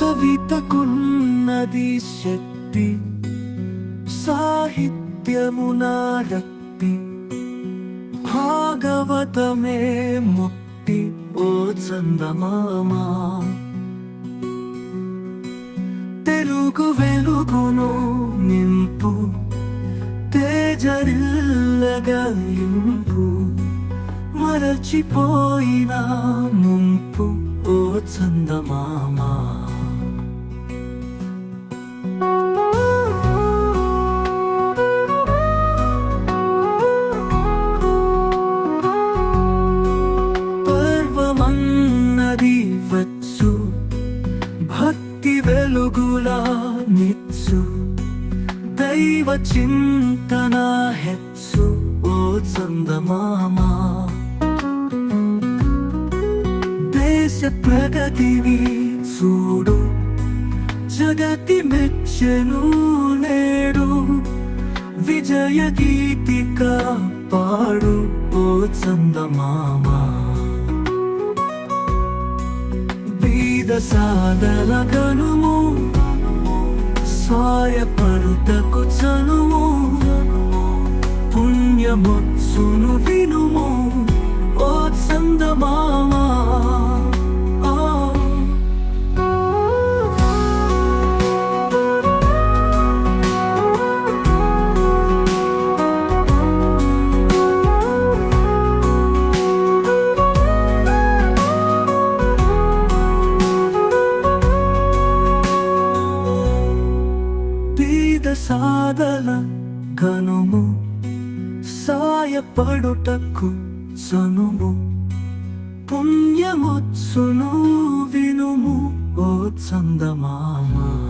కవితకున్నది శక్తి సాహిత్యమునారక్తి భాగవతమే ముక్తి ఓ చందమామా. తెలుగు వెలుగును నింపు తేజరిల్లగలింపు మరచిపోయిన ముంపు ఓ చందమామా. ఇవ్వచ్చు భక్తి వెలుగులా నిచ్చు. దైవ చింతన హెచ్చు. ఓ చందమామా. దేశ ప్రగతిని చూడు. జగతి మెచ్చెను నేడు. విజయ గీతిక పాడు. ఓ చందమామా. సాధన కనుము గనుము సాయపడుటకు చనుము పుణ్యమొత్సును వినుము. ఓ సాధల కనుము సాయపడుటకు సనుము. పుణ్యమొచ్చును వినుము ఓ చందమామా.